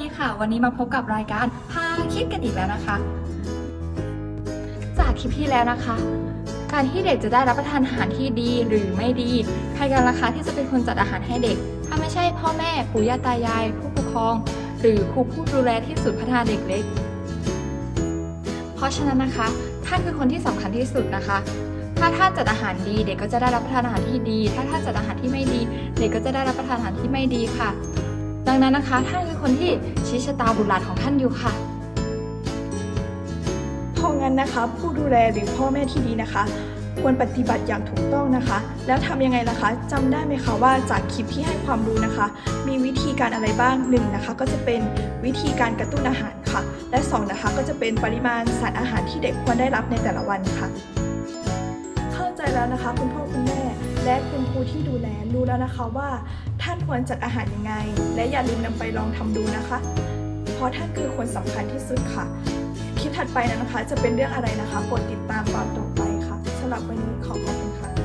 ดีค่ะ วันนี้มาพบกับรายการพาคิดกันอีกแล้วนะคะ จากคลิปที่แล้วนะคะ การที่เด็กจะได้รับประทานอาหารที่ดีหรือไม่ดี ใครกันล่ะคะที่จะเป็นคนจัดอาหารให้เด็ก ถ้าไม่ใช่พ่อแม่ปู่ย่าตายาย ผู้ปกครอง หรือครูผู้ดูแลที่ศูนย์พัฒนาเด็กเล็ก เพราะฉะนั้นนะคะท่านคือคนที่สำคัญที่สุดนะคะถ้าท่านจัดอาหารดี เด็กก็จะได้รับประทานอาหารที่ดี ถ้าท่านจัดอาหารที่ไม่ดี เด็กก็จะได้รับประทานอาหารที่ไม่ดีค่ะ ดังนั้นนะคะ ท่านคือคนที่ชี้ชะตาบุตรหลานของท่านอยู่ค่ะ เพราะงั้นนะคะ ผู้ดูแลหรือพ่อแม่ที่ดีนะคะ ควรปฏิบัติอย่างถูกต้องนะคะ แล้วทำยังไงล่ะคะจำได้ไหมคะว่าจากคลิปที่ให้ความรู้นะคะ มีวิธีการอะไรบ้างหนึ่งนะคะ ก็จะเป็นวิธีการกระตุ้นอาหารค่ะ และสองนะคะก็จะเป็นปริมาณสารอาหารที่เด็กควรได้รับในแต่ละวันค่ะ ใจแล้วนะคะ คุณพ่อคุณแม่ และคุณครูที่ดูแลรู้แล้วนะคะว่าท่านควรจัดอาหารยังไง และอย่าลืมนำไปลองทำดูนะคะ เพราะท่านคือคนสำคัญที่สุดค่ะคลิปถัดไปนะคะ จะเป็นเรื่องอะไรนะคะโปรดติดตามตอนต่อไปค่ะสำหรับวันนี้ขอขอบคุณค่ะ